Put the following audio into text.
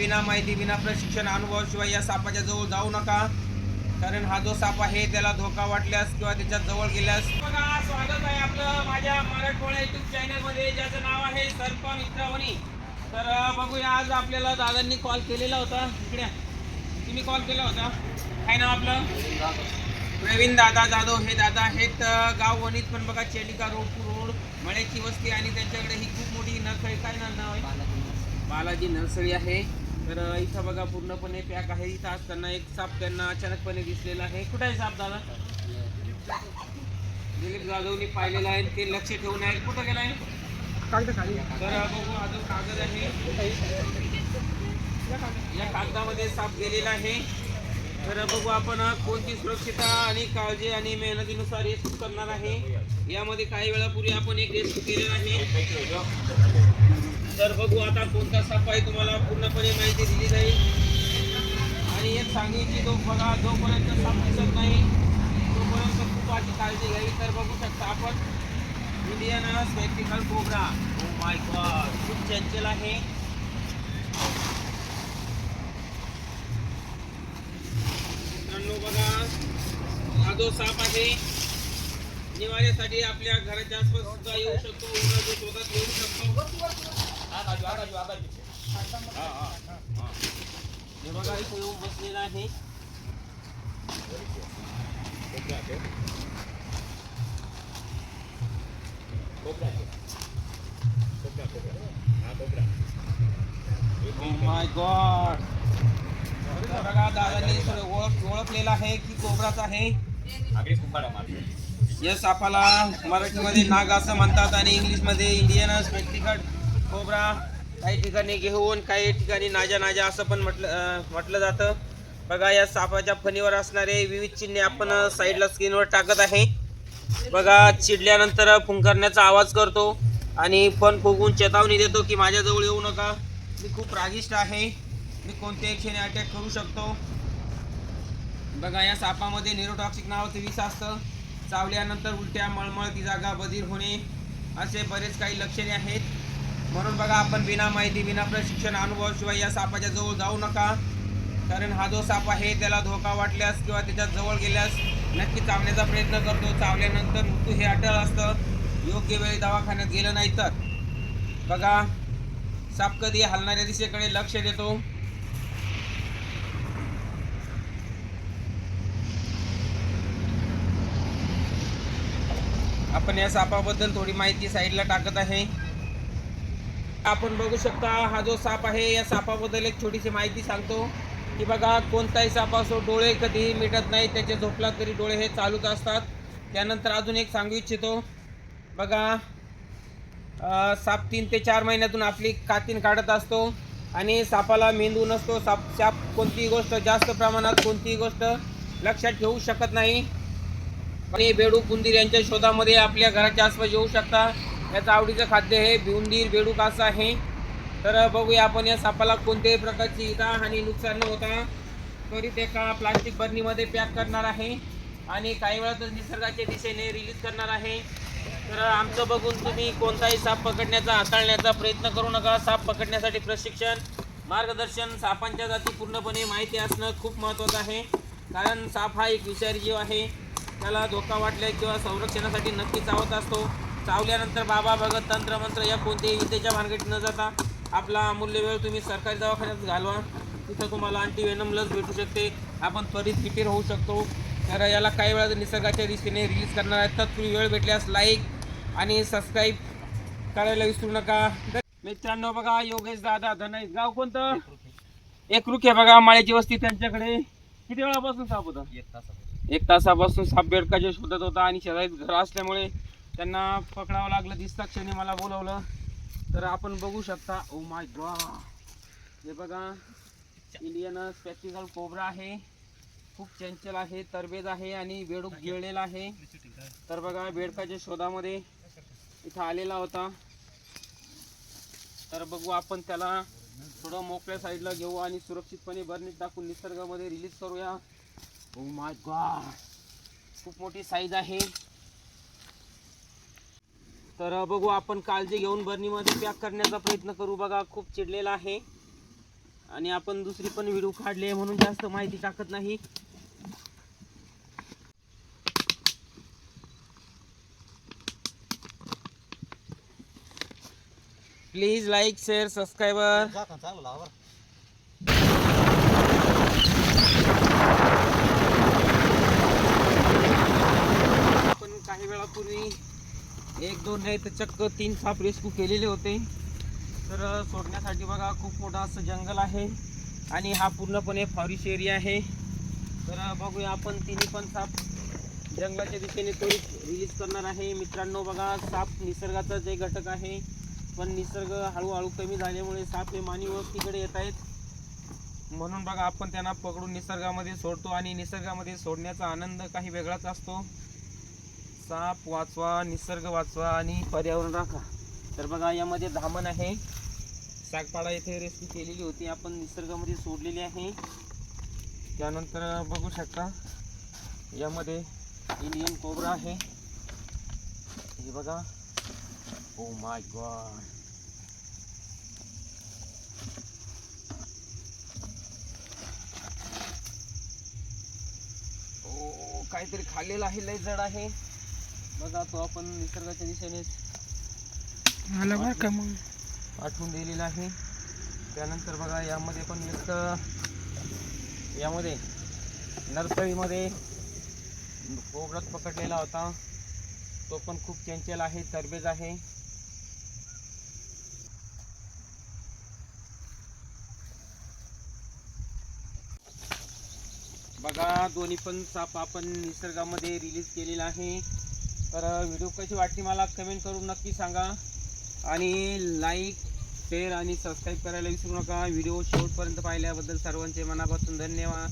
बिना माहिती बिना प्रशिक्षण अनुभवाशिवाय या सापाच्या जवळ जाऊ नका. कारण हा जो साप आहे त्याला धोका वाटल्यास किंवा त्याच्याजवळ गेल्यास बघा स्वागत आहे आपलं माझ्या मराठवाडा युट्यूब चॅनलमध्ये ज्याचं नाव आहे सर्प मित्रावणी तर बघूया आज आपल्याला दादांनी कॉल केलेला होता. इकडे तुम्ही कॉल केला होता. काय नाव आपलं? प्रवीण दादा जाधव. हे दादा आहेत गाव वणीत पण बघा चेलिका रोड रोड मळ्याची वस्ती आणि त्यांच्याकडे ही खूप मोठी नर्सरी काय ना- नाव आहे? बालाजी नर्सरी आहे. तर इथं बघा पूर्णपणे पॅक आहे. इथं असताना एक साप त्यांना अचानकपणे दिसलेला आहे. कुठे आहे साप दादा? दिलीप जाधवनी पाहिलेला आहे. ते लक्ष ठेवून आहे. कुठं गेला आहे तर अं, बघू हा जो कागद आहे. या कागदामध्ये साप गेलेला आहे. तर बघू आपण कोणती सुरक्षितता आणि काळजी आणि मेहनतीनुसार शूट करणार आहे. यामध्ये काही वेळापूर्वी आपण एक रेस्क्यू केलेला आहे. तर बघू आता कोणता साप आहे तुम्हाला माहिती दिली जाईल आणि एक सांगायची तो बघा जोपर्यंत साप दिसत नाही तोपर्यंत खूप आधी काळजी घ्यावी. तर बघू शकता आपण Indian spectacled cobra oh my god खूप चंचल आहे. मित्रांनो बघा हा जो साप आहे निवाऱ्यासाठी आपल्या घराच्या आसपास सुद्धा येऊ शकतो. उन्हा जो शोधात येऊ शकतो. हा, हा, हा. हे. बघा इथे येऊन बसलेला आहे. Oh माय गॉड बघा दादांनी सगळं ओळख ओळखलेला आहे की कोबराच आहे. यस आपल्याला मराठीमध्ये नाग असं म्हणतात आणि इंग्लिशमध्ये इंडियन स्पेक्टिकल कोबरा. काही ठिकाणी घेऊन काही ठिकाणी नाजा नाजा असं पण म्हटलं म्हटलं जातं. बघा या सापाच्या फणीवर असणारे विविध चिन्हे आपण साईडला स्क्रीनवर टाकत आहे. बघा चिडल्यानंतर फुंकरण्याचा आवाज करतो आणि फण फुगून चेतावणी देतो की माझ्याजवळ येऊ नका. मी खूप रागिष्ट आहे. मी कोणत्याही क्षणी अटॅक करू शकतो. बघा या सापामध्ये निरोटॉक्सिक नावाचं विष असतं. चावल्यानंतर उलट्या मळमळ ती जागा बधीर होणे असे बरेच काही लक्षणे आहेत. म्हणून बघा आपण बिना माहिती बिना प्रशिक्षण अनुभवाशिवाय या सापाच्या जवळ जाऊ नका. कारण हा जो साप आहे त्याला धोका वाटल्यास किंवा त्याच्याजवळ गेल्यास नक्की चावण्याचा प्रयत्न करतो. चावल्यानंतर मृत्यू हे अटळ असतं. योग्य वेळी दवाखान्यात गेलं नाही तर. बघा साप कधी हलणाऱ्या दिशेकडे लक्ष देतो. आपण या सापाबद्दल थोडी माहिती साईडला टाकत आहे. आपण बघू शकता हा जो साप आहे या सापाबद्दल एक छोटीशी माहिती सांगतो. की बघा कोणताही साप असो डोळे कधीही मिटत नाही त्याचे झोपला तरी डोळे हे चालूच असतात. त्यानंतर अजून एक सांगू इच्छितो. बघा साप तीन ते चार महिन्यातून आपली कातीन काढत असतो आणि सापाला मेंदू नसतो. साप साप कोणतीही गोष्ट जास्त प्रमाणात कोणतीही गोष्ट लक्षात ठेवू शकत नाही. आणि बेडू कुंदीर यांच्या शोधामध्ये आपल्या घराच्या आसपास येऊ शकता. याचं आवडीचं खाद्य हे उंदीर बेडू कासा आहे. तर बघूया आपण या सापाला कोणत्याही प्रकारची इजा आणि नुकसान न होता त्वरित एका प्लास्टिक बर्नीमध्ये पॅक करणार आहे. आणि काही वेळातच निसर्गाच्या दिशेने रिलीज करणार आहे. तर आमचं बघून तुम्ही कोणताही साप पकडण्याचा हाताळण्याचा प्रयत्न करू नका. साप पकडण्यासाठी प्रशिक्षण मार्गदर्शन सापांच्या जाती पूर्णपणे माहिती असणं खूप महत्त्वाचं आहे. कारण साप हा एक विषारी जीव आहे. त्याला धोका वाटल्या किंवा संरक्षणासाठी नक्की चावत असतो. चावल्यानंतर बाबा भगत तंत्रमंत्र या कोणत्याही विद्येच्या भानगडीत न जाता आपला अमूल्य वेळ तुम्ही सरकारी दवाखान्यात घालवा. तिथं तुम्हाला अँटीवेनम लस भेटू शकते. आपण त्वरित फिटीर होऊ शकतो. तर याला काही वेळा निसर्गाच्या दिशेने रिलीज करणार आहेत. तत्पूर्वी वेळ भेटल्यास लाईक आणि सबस्क्राईब करायला विसरू नका. मित्रांनो बघा योगेश दादा धनाई गाव कोणतं? एक रुख बघा माळ्याची वस्ती त्यांच्याकडे. किती वेळापासून साप होता? एक तासापासून. साप बेडकाचे शोधत होता आणि शेजारीत घर असल्यामुळे त्यांना पकडावं लागलं दिसता क्षणी मला बोलवलं. तर आपण बघू शकता ओ माय गॉड हे बघा इंडियन स्पेक्टिकल कोबरा आहे. खूप चंचल आहे तरबेज आहे आणि बेडूक गिळलेला आहे. तर बघा बेडकाच्या शोधामध्ये इथं आलेला होता. तर बघू आपण त्याला थोडं मोकळ्या साईडला घेऊ आणि सुरक्षितपणे बरणीत टाकून निसर्गामध्ये रिलीज करूया. ओ माय गॉड खूप मोठी साईज आहे. तर बघू आपण काळजी घेऊन बर्नीमध्ये पॅक करण्याचा प्रयत्न करू. बघा खूप चिडलेला आहे. आणि आपण दुसरी पण व्हिडिओ काढले म्हणून जास्त माहिती टाकत नाही. प्लीज लाईक शेअर सबस्क्रायबर चांगलं लावा आपण काही वेळापूर्वी एक दोन नाही तर चक्क तीन साप रेस्क्यू केलेले होते. तर सोडण्यासाठी बघा खूप मोठा असं जंगल आहे. आणि हा पूर्णपणे फॉरेस्ट एरिया आहे. तर बघूया आपण तिन्ही पण साप जंगलाच्या दिशेने त्वरित रिलीज करणार आहे. मित्रांनो बघा साप निसर्गाचा जे घटक आहे पण निसर्ग हळूहळू कमी झाल्यामुळे साप हे मानवी वस्तीकडे येत आहेत. म्हणून बघा आपण त्यांना पकडून निसर्गामध्ये सोडतो. आणि निसर्गामध्ये सोडण्याचा आनंद काही वेगळाच असतो. साप वाचवा निसर्ग वाचवा आणि पर्यावरण राखा. तर बघा यामध्ये धामण आहे. सागपाडा येथे रेस्क्यू केलेली होती. आपण निसर्गामध्ये सोडलेली आहे. त्यानंतर बघू शकता यामध्ये इंडियन कोबरा आहे. हे बघा. ओ माय गॉड ओ काहीतरी खाल्लेलं आहे. लय जड आहे. बघा तो आपण निसर्गाच्या दिशेने आला बरं का मग? पाठवून दिलेला आहे. त्यानंतर बघा यामध्ये पण एक यामध्ये नर्सरीमध्ये कोबरात पकडलेला होता. तो पण खूप चंचल आहे तरबेज आहे. बघा दोन्ही पण साप आपण निसर्गामध्ये रिलीज केलेला आहे. तर व्हिडिओ कशी वाटली मला कमेंट करून नक्की सांगा. आणि लाईक शेअर आणि सबस्क्राईब करायला विसरू नका. व्हिडिओ शेवटपर्यंत पाहिल्याबद्दल सर्वांचे मनापासून धन्यवाद.